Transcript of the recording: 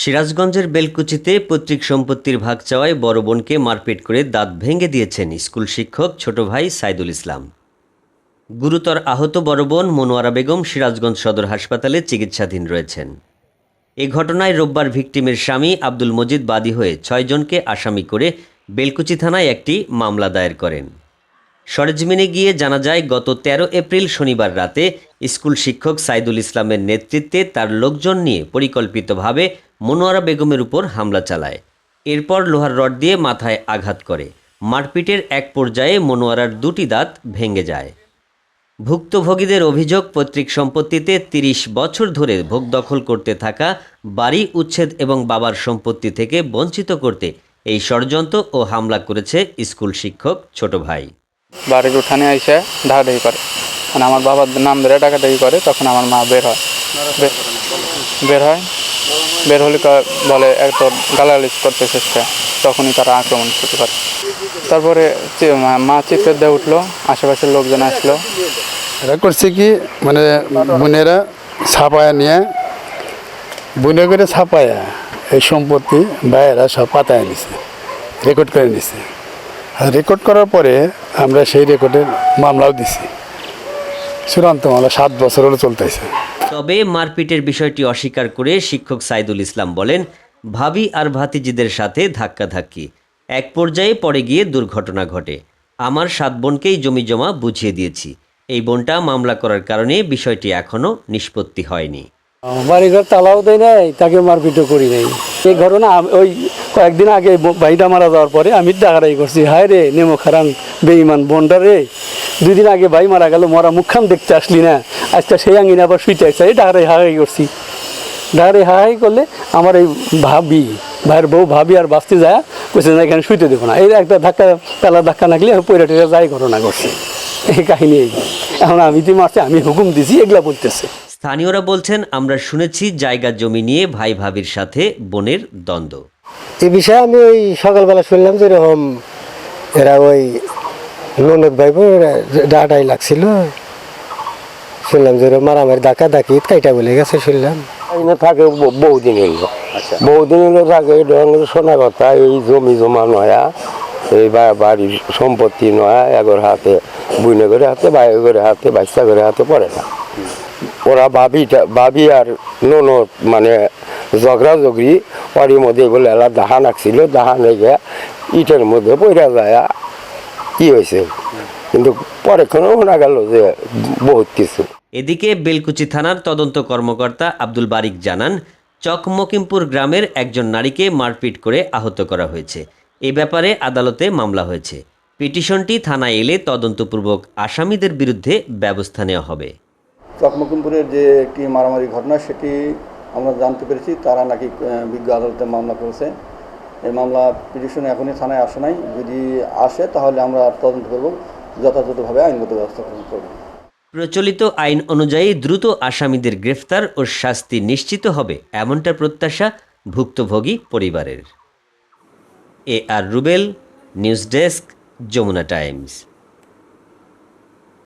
সিরাজগঞ্জের বেলকুচিতে পৈতৃক সম্পত্তির ভাগ চাওয়ায় বড় বোনকে মারপিট করে দাঁত ভেঙে দিয়েছেন স্কুল শিক্ষক ছোট ভাই সাইদুল ইসলাম। গুরুতর আহত বড় বোন মনোয়ারা বেগম সিরাজগঞ্জ সদর হাসপাতালে চিকিৎসাধীন রয়েছেন। এ ঘটনায় রোববার ভিকটিমের স্বামী আব্দুল মজিদ বাদী হয়ে ছয়জনকে আসামি করে বেলকুচি থানায় একটি মামলা দায়ের করেন। সরেজমিনে গিয়ে জানা যায়, গত ১৩ এপ্রিল শনিবার রাতে স্কুল শিক্ষক সাইদুল ইসলামের নেতৃত্বে তার লোকজন নিয়ে পরিকল্পিতভাবে মনোয়ারা বেগমের উপর হামলা চালায়। এরপর লোহার রড দিয়ে মাথায় আঘাত করে। মারপিটের এক পর্যায়ে মনোয়ারার দুটি দাঁত ভেঙে যায়। ভুক্তভোগীদের অভিযোগ, পৈতৃক সম্পত্তিতে ৩০ বছর ধরে ভোগ দখল করতে থাকা, বাড়ি, উচ্ছেদ এবং বাবার সম্পত্তি থেকে বঞ্চিত করতে এই ষড়যন্ত্র ও হামলা করেছে স্কুল শিক্ষক ছোট ভাই। বাড়ির উঠানে এসে ঢাকাঢাকি করে। মানে আমার বাবার নাম ধরে ডাকাডাকি করে, তখন আমার মা বের হয়। বের হয়। বের হলে বলে এত গালাগালিজ করতে চেষ্টা তখনই তারা আক্রমণ শুরু করে। তারপরে মা- চিৎকার দিয়ে উঠল, আশেপাশের লোকজন আসলো। এরা করছে কি মানে বোনেরা ছাপায়া নিয়ে, বুনে করে ছাপায়া এই সম্পত্তি ভাইয়েরা সব পাতায় নিছে রেকর্ড করে নিছে। রেকর্ড করার পরে আমরা সেই রেকর্ডের মামলাও দিছি। চূড়ান্ত মামলা সাত বছর হলো চলতেছে। তবে মারপিটের বিষয়টি অস্বীকার করে শিক্ষক সাইদুল ইসলাম বলেন ভাবি আর ভাতিজিদের সাথে ধাক্কাধাক্কি। এক পর্যায়ে পরে গিয়ে দুর্ঘটনা ঘটে। আমার সাত বোনকেই জমি জমা বুঝিয়ে দিয়েছি। এই বোনটা মামলা করার কারণে বিষয়টি এখনও নিষ্পত্তি হয়নি। বাড়িঘর তালাও দেয় নাই তাকে মারপিটও করি নাই। এই ঘটনা ওই কয়েকদিন আগে ভাইটা মারা যাওয়ার পরে আমি ডাকারাই করছি। হায় রে, নেমো খারান বেইমান বন্ডা রে। দুই দিন আগে ভাই মারা গেল, মরা মুখখান দেখতে আসলি না। আজকে সেই আঙ্গিনে আবার শুইতে আসছে। এই ডাকারাই হাহাই করছি। ডাকারাই হাহাই করলে আমার এই ভাবি, ভাইয়ের বউ ভাবি আর বাঁচতে যায়, কইছে না, এখানে শুইতে দেবো না। এই একটা ধাক্কা, পেলা ধাক্কা লাগলে পয়রা টেরা যাই ঘটনা করছে এই কাহিনী এই। এখন আমি যে মারছে, আমি হুকুম দিছি, এগুলা বলতেছে। স্থানীয়রা বলছেন, আমরা শুনেছি জায়গা জমি নিয়ে ভাই ভাবির সাথে বোনের দ্বন্দ্ব। এ বিষয়ে আমি ওই সকালবেলা শুনলাম যে এরকম এরা ওই ননদ ভাই ডাটাই লাগছিল। শুনলাম যে এরকম মারামারি ডাকা ডাকি কাইটা বলে গেছে শুনলাম। থাকে বহুদিন হইল। বহুদিন হইল থাকে শোনা কথা এই জমি জমা নয়া এই বা- বাড়ির সম্পত্তি নয়া এগর হাতে বুনে করে হাতে বাইরে করে হাতে বাচ্চা করে হাতে পড়ে না। ওরা বাবিটা বাবি আর ননদ মানে ঝগড়া ঝগড়ি ওরই মধ্যে বলে এলা দাহান আঁকছিল দাহান গিয়ে ইটের মধ্যে পড়া যায়। কি হয়েছে কিন্তু পরেক্ষণও শোনা গেল যে বহুত কিছু। এদিকে বেলকুচি থানার তদন্ত কর্মকর্তা আব্দুল বারিক জানান চকমকিমপুর গ্রামের একজন নারীকে মারপিট করে আহত করা হয়েছে এ ব্যাপারে আদালতে মামলা হয়েছে। পিটিশনটি থানায় এলে তদন্তপূর্বক আসামিদের বিরুদ্ধে ব্যবস্থা নেওয়া হবে। চকমকিমপুরের যে একটি মারামারি ঘটনা সেটি আমরা জানতে পেরেছি তারা নাকি বিজ্ঞ আদালতে মামলা করেছে। এই মামলা পিটিশন এখনই থানায় আসে নাই। যদি আসে, তাহলে আমরা তদন্ত করব। যথাযথভাবে আইনগত ব্যবস্থা গ্রহণ করব। প্রচলিত আইন অনুযায়ী দ্রুত আসামিদের গ্রেফতার ও শাস্তি নিশ্চিত হবে এমনটা প্রত্যাশা ভুক্তভোগী পরিবারের। A R Rubel, news desk, Jamuna Times.